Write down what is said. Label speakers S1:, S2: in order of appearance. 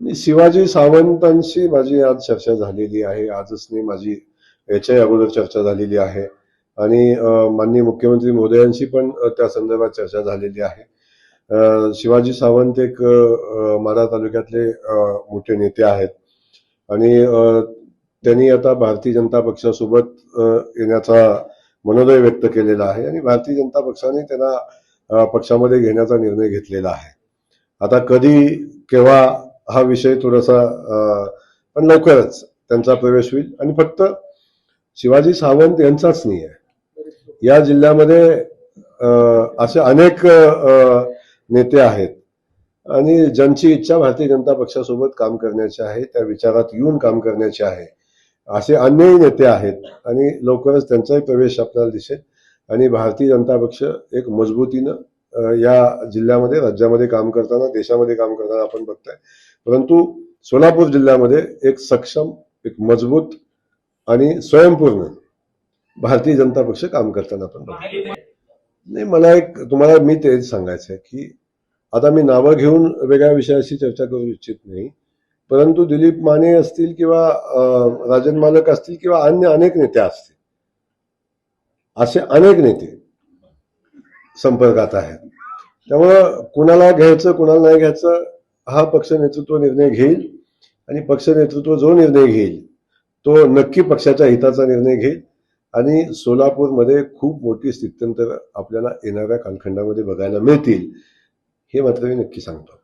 S1: शिवाजी सावंतांशी माझी आज चर्चा झालेली आहे. आजच नाही माझी याच्याही अगोदर चर्चा झालेली आहे. आणि माननीय मुख्यमंत्री महोदयांशी पण त्या संदर्भात चर्चा झालेली आहे. शिवाजी सावंत एक माढा तालुक्यातले मोठे नेते आहेत. आणि त्यांनी आता भारतीय जनता पक्षासोबत येण्याचा मनोदय व्यक्त केलेला आहे आणि भारतीय जनता पक्षाने त्यांना पक्षामध्ये घेण्याचा निर्णय घेतलेला आहे. आता कधी केव्हा हा विषय थोडासा अं, पण लवकरच त्यांचा प्रवेश होईल. आणि फक्त शिवाजी सावंत यांचाच नाही आहे. या जिल्ह्यामध्ये असे अनेक नेते आहेत. आणि ज्यांची इच्छा भारतीय जनता पक्षासोबत काम करण्याची आहे त्या विचारात येऊन काम करण्याचे आहे. असे अन्यही नेते आहेत आणि लवकरच त्यांचाही प्रवेश आपल्याला दिसेल. आणि भारतीय जनता पक्ष एक मजबूतीनं या जिल्ह्यामध्ये राज्यामध्ये काम करताना देशामध्ये काम करताना आपण बघताय. परंतु सोलापूर जिल्ह्यामध्ये एक सक्षम एक मजबूत आणि स्वयंपूर्ण भारतीय जनता पक्ष काम करताना आपण बघतो नाही मला एक तुम्हाला मी तेच सांगायचं आहे की आता मी नावं घेऊन वेगळ्या विषयाशी चर्चा करू इच्छित नाही. परंतु दिलीप माने असतील किंवा राजन मालक असतील किंवा अन्य अनेक नेते असतील असे अनेक नेते संपर्कात आहेत. त्यामुळं कुणाला घ्यायचं कुणाला नाही घ्यायचं हा पक्ष नेतृत्व निर्णय घेईल आणि पक्ष नेतृत्व जो निर्णय घेईल तो नक्की पक्षाच्या हिताचा निर्णय घेईल. आणि सोलापूरमध्ये खूप मोठी स्थित्यंतर आपल्याला येणाऱ्या कालखंडामध्ये बघायला मिळतील हे मात्र मी नक्की सांगतो.